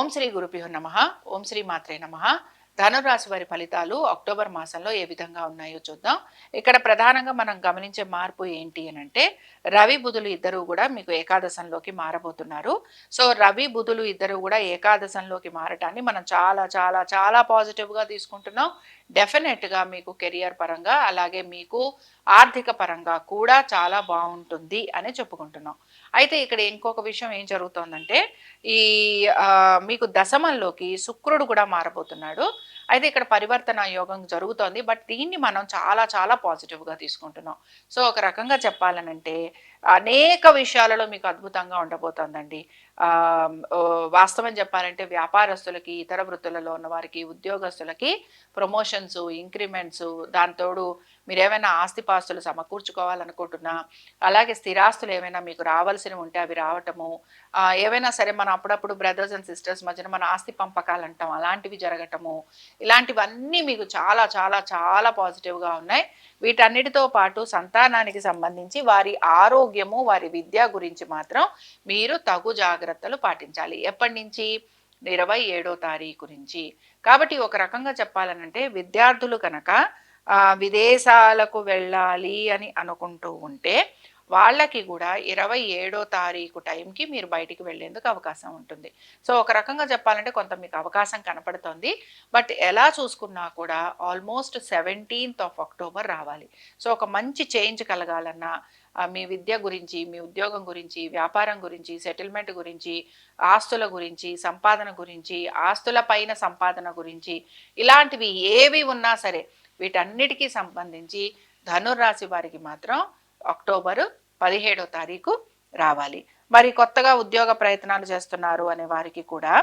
ఓం శ్రీ గురుభ్యో నమ ఓం శ్రీ మాత్రే నమ. ధనురాశి వారి ఫలితాలు అక్టోబర్ మాసంలో ఏ విధంగా ఉన్నాయో చూద్దాం. ఇక్కడ ప్రధానంగా మనం గమనించే మార్పు ఏంటి అని అంటే రవి బుధులు ఇద్దరు కూడా మీకు ఏకాదశంలోకి మారబోతున్నారు. సో రవి బుధులు ఇద్దరు కూడా ఏకాదశంలోకి మారటాన్ని మనం చాలా చాలా చాలా పాజిటివ్గా తీసుకుంటున్నాం. డెఫినెట్గా మీకు కెరియర్ పరంగా అలాగే మీకు ఆర్థిక పరంగా కూడా చాలా బాగుంటుంది అని చెప్పుకుంటున్నాం. అయితే ఇక్కడ ఇంకొక విషయం ఏం జరుగుతోందంటే ఈ మీకు దశమంలోకి శుక్రుడు కూడా మారబోతున్నాడు. అయితే ఇక్కడ పరివర్తన యోగం జరుగుతోంది బట్ దీన్ని మనం చాలా చాలా పాజిటివ్గా తీసుకుంటున్నాం. సో ఒక రకంగా చెప్పాలనంటే అనేక విషయాలలో మీకు అద్భుతంగా ఉండబోతోందండి. వాస్తవం చెప్పాలంటే వ్యాపారస్తులకి ఇతర వృత్తులలో ఉన్న వారికి ఉద్యోగస్తులకి ప్రమోషన్స్ ఇంక్రిమెంట్స్ దాంతోడు మీరు ఏమైనా ఆస్తిపాస్తులు సమకూర్చుకోవాలనుకుంటున్నా అలాగే స్థిరాస్తులు ఏమైనా మీకు రావాల్సినవి ఉంటే అవి రావటము ఏవైనా సరే మనం అప్పుడప్పుడు బ్రదర్స్ అండ్ సిస్టర్స్ మధ్యన మన ఆస్తి పంపకాలు అంటాం అలాంటివి జరగటము ఇలాంటివన్నీ మీకు చాలా చాలా చాలా పాజిటివ్గా ఉన్నాయి. వీటన్నిటితో పాటు సంతానానికి సంబంధించి వారి ఆరోగ్యము వారి విద్య గురించి మాత్రం మీరు తగు జాగ్రత్తలు పాటించాలి. ఎప్పటి నుంచి? ఇరవై ఏడో తారీఖు నుంచి. కాబట్టి ఒక రకంగా చెప్పాలనంటే విద్యార్థులు కనుక విదేశాలకు వెళ్ళాలి అని అనుకుంటూ ఉంటే వాళ్ళకి కూడా ఇరవై ఏడో తారీఖు టైంకి మీరు బయటికి వెళ్ళేందుకు అవకాశం ఉంటుంది. సో ఒక రకంగా చెప్పాలంటే కొంత మీకు అవకాశం కనపడుతుంది. బట్ ఎలా చూసుకున్నా కూడా ఆల్మోస్ట్ సెవెంటీన్త్ ఆఫ్ అక్టోబర్ రావాలి. సో ఒక మంచి చేంజ్ కలగాలన్నా మీ విద్య గురించి మీ ఉద్యోగం గురించి వ్యాపారం గురించి సెటిల్మెంట్ గురించి ఆస్తుల గురించి సంపాదన గురించి ఆస్తుల పైన సంపాదన గురించి ఇలాంటివి ఏవి ఉన్నా సరే వీటన్నిటికీ సంబంధించి ధనుర్రాశి వారికి మాత్రం అక్టోబరు పదిహేడో తారీఖు రావాలి. మరి కొత్తగా ఉద్యోగ ప్రయత్నాలు చేస్తున్నారు అనే వారికి కూడా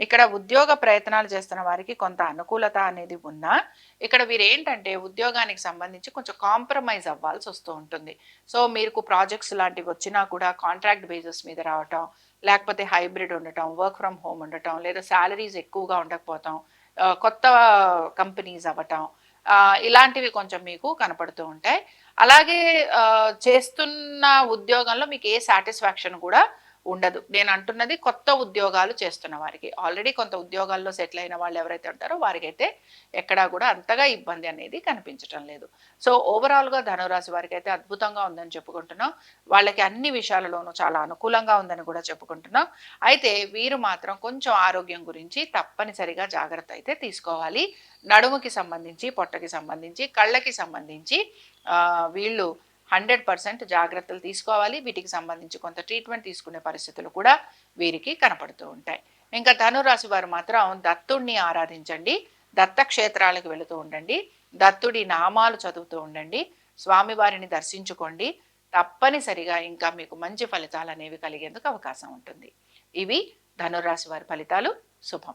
ఇక్కడ ఉద్యోగ ప్రయత్నాలు చేస్తున్న వారికి కొంత అనుకూలత అనేది ఉన్నా ఇక్కడ వీరు ఏంటంటే ఉద్యోగానికి సంబంధించి కొంచెం కాంప్రమైజ్ అవ్వాల్సి వస్తూ ఉంటుంది. సో మీకు ప్రాజెక్ట్స్ లాంటివి వచ్చినా కూడా కాంట్రాక్ట్ బేసిస్ మీద రావటం లేకపోతే హైబ్రిడ్ ఉండటం వర్క్ ఫ్రమ్ హోమ్ ఉండటం లేదా శాలరీస్ ఎక్కువగా ఉండకపోవటం కొత్త కంపెనీస్ అవ్వటం ఇలాంటివి కొంచెం మీకు కనపడుతూ ఉంటాయి. అలాగే చేస్తున్న ఉద్యోగంలో మీకు ఏ సాటిస్ఫాక్షన్ కూడా ఉండదు. నేను అంటున్నది కొత్త ఉద్యోగాలు చేస్తున్న వారికి. ఆల్రెడీ కొంత ఉద్యోగాల్లో సెటిల్ అయిన వాళ్ళు ఎవరైతే ఉంటారో వారికైతే ఎక్కడా కూడా అంతగా ఇబ్బంది అనేది కనిపించటం లేదు. సో ఓవరాల్గా ధనురాశి వారికి అయితే అద్భుతంగా ఉందని చెప్పుకుంటున్నాం. వాళ్ళకి అన్ని విషయాలలోనూ చాలా అనుకూలంగా ఉందని కూడా చెప్పుకుంటున్నాం. అయితే వీరు మాత్రం కొంచెం ఆరోగ్యం గురించి తప్పనిసరిగా జాగ్రత్త అయితే తీసుకోవాలి. నడుముకి సంబంధించి పొట్టకి సంబంధించి కళ్ళకి సంబంధించి వీళ్ళు హండ్రెడ్ పర్సెంట్ జాగ్రత్తలు తీసుకోవాలి. వీటికి సంబంధించి కొంత ట్రీట్మెంట్ తీసుకునే పరిస్థితులు కూడా వీరికి కనపడుతూ ఉంటాయి. ఇంకా ధనురాశి వారు మాత్రం దత్తుడిని ఆరాధించండి. దత్తక్షేత్రాలకు వెళుతూ ఉండండి. దత్తుడి నామాలు చదువుతూ ఉండండి. స్వామివారిని దర్శించుకోండి. తప్పనిసరిగా ఇంకా మీకు మంచి ఫలితాలు అనేవి కలిగేందుకు అవకాశం ఉంటుంది. ఇవి ధనురాశి వారి ఫలితాలు. శుభం.